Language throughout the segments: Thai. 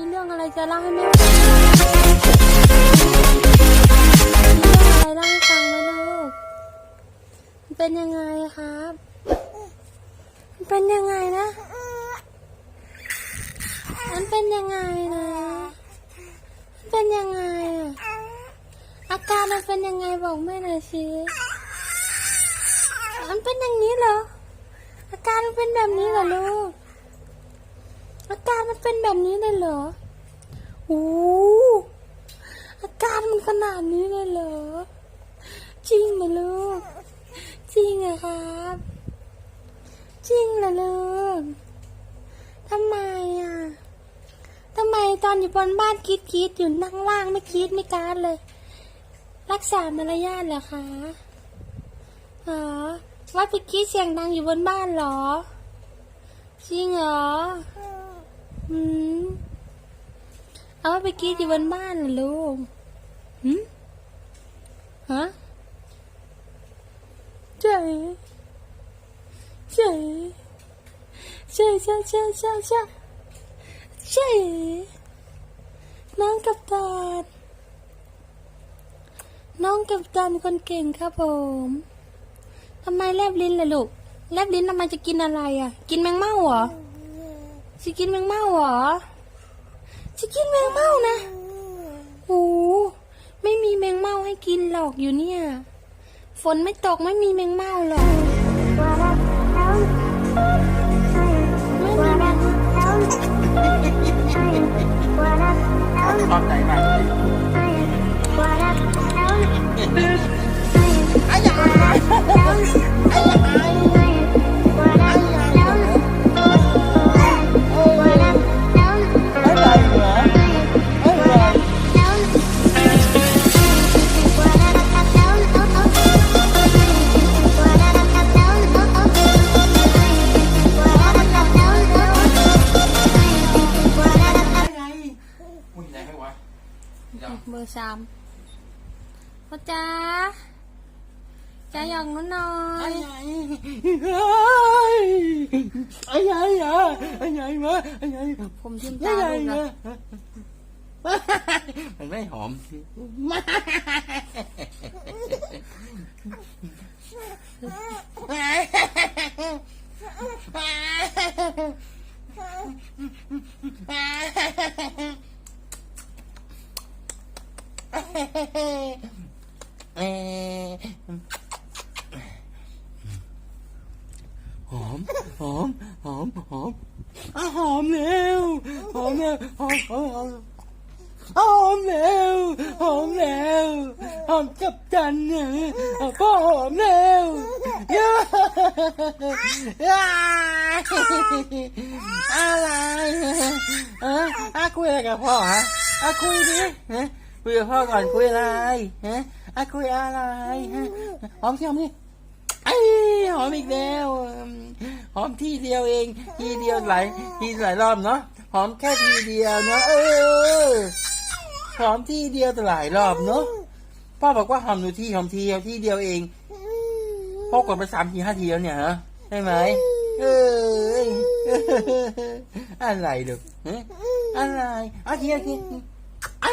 มีเรื่องอะไรจะเล่าให้แม่ฟังอะไรเล่าให้ฟังนะลูกเป็นยังไงครับเป็นยังไงนะมันเป็นยังไงนะ เป็นยังไงอะอาการมันเป็นยังไงบอกแม่หน่อยสิมันเป็นอย่างนี้เหรอ อาการมันเป็นแบบนี้เหรอลูก อาการมันเป็นแบบนี้เลยเหรอโอ้อาการมันขนาดนี้เลยเหรอ จริงเหรอลูก จริงเหรอครับ จริงเหรอลูกทำไมอะทำไมตอนอยู่บนบ้านกรีดกรีดอยู่นั่งล่างไม่กรีดไม่การเลย รักษามารยาทเหรอคะฮะว่าไปกรีดเสียงดังอยู่บนบ้านเหรอ จริงเหรอ เอาไปกรีดอยู่บนบ้านเหรอลูกหืมฮะใช่ใช่ใช่ใช่ใช่ใช่ใช่ใช่น้องกับตาดน้องกับตันคนเก่งครับผมทำไมแลบลิ้นล่ะลูกแลบลิ้นทำไมจะกินอะไรอะ กินแมงเม่าเหรอ จะกินแมงเม่าเหรอจะกินแมงเม่านะโอ้ไม่มีแมงเม่าให้กินหรอกอยู่เนี่ย ฝนไม่ตกไม่มีแมงเม่าหรอกไม่มีแมงเม่าชอบใจมาก เบอร์สามพ่อจ้าจ๋าหยองหนู้นหน่อย ai ai à ai ai mà ใหญ่ผมจิ้มตา ai ลูก ai นะ à mình mới hòm หอมหอม หอม หอม หอมอะหอมแล้วหอมแล้วหอมหอมหอมหอมแล้วหอมแล้วหอมกับจันเนี่ยพ่อหอมแล้วย่าย่าอะไรอะอะคุยอะไรกับพ่อฮะอะคุยดิฮะ คุยกับพ่อก่อนคุยอะไรฮะอะคุยอะไรฮะหอมสิหอมสิไอ้หอมอีกแล้วหอมที่เดียวเอง ทีเดียวหลายทีหลายรอบเนาะหอมแค่ทีเดียวเนาะเออหอมที่เดียวแต่หลายรอบเนาะพ่อบอกว่าหอมหนูที่หอมทีเดียวที่เดียวเองพ่อกดไปสามทีห้าทีแล้วเนี่ยฮะใช่ไหมเอออะไรลูกฮะอะไรอะทีละทีไอ้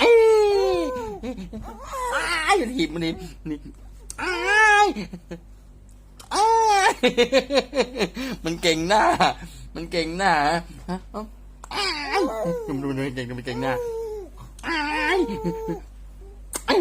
อ้ไอ้อย่าถีบมันนี่นี่ไอ้ไอ้มันเก่งหน้า มันเก่งหน้าฮะไอ้ดูดูดูเก่งมันเก่งหน้าไอ้ไอ้